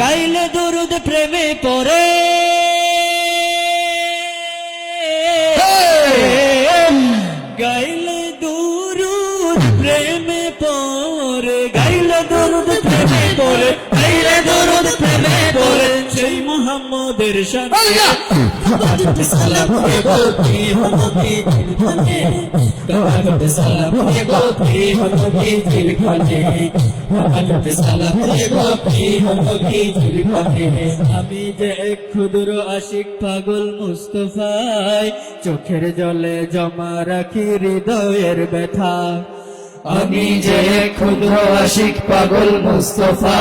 গাইলে দরুদ প্রেমে পরে গাইলে দরুদ প্রেমে পড়ে। মোহাম্মদের সাথে। সালাম দিলখানে সালাম দিলখানে সালাম দিলখানে আমি যে এক ক্ষুদ্র আশিক পাগল মুস্তফায় চোখের জলে জমা রাখি হৃদয়ের ব্যথা। আমি যে ক্ষুদ্র আশিক পাগল মুস্তফা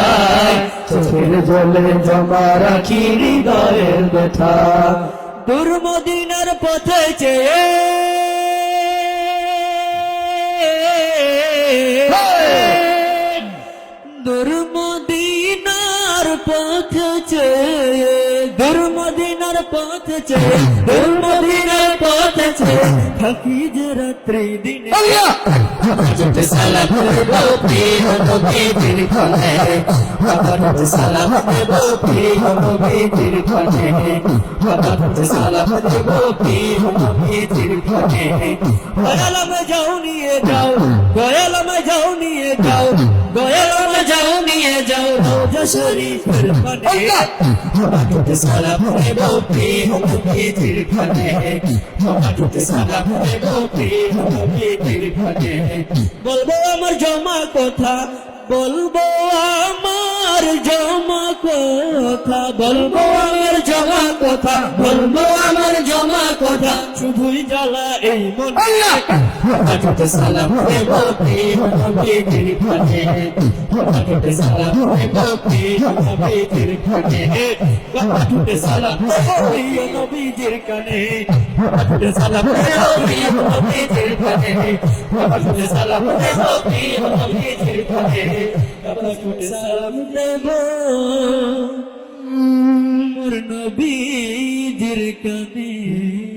চোখের জলে জমা রাখি হৃদয়ের ব্যথা। দুর্মদিনার পথে চেয়ে দুর্মদিনার পথে চেয়ে দুর্মদিনার পথে চেয়ে দুর্মদিনার পথে চেয়ে থাকি যে রাত্রি দিনে জোটে সালাম দেব প্রিয় নবীজির ঘরে জোটে সালাম দেব প্রিয় নবীজির ঘরে জোটে সালাম দেব প্রিয় নবীজির ঘরে গয়ালামে যাও নিয়ে যাও গয়ালামে যাও নিয়ে যাও শরীফের পানে জোটে সালাম দেব প্রিয় নবীজির ঘরে জোটে সালাম দেব প্রিয় নবীজির ঘরে বলব আমার জমা কথা বলব আমার জমা কথা বলব আমার জমা কথা বলব আমার জমা কথা শুধুই জ্বালা এই মনে। সালাম দেব সালাম দেব সালাম প্রিয় নবীজির কানে? গাটুতে সালাম প্রিয় নবীজির কানে? গাটুতে সালাম দেব প্রিয় নবীজির কানে? গাটুতে সালাম দেব কামে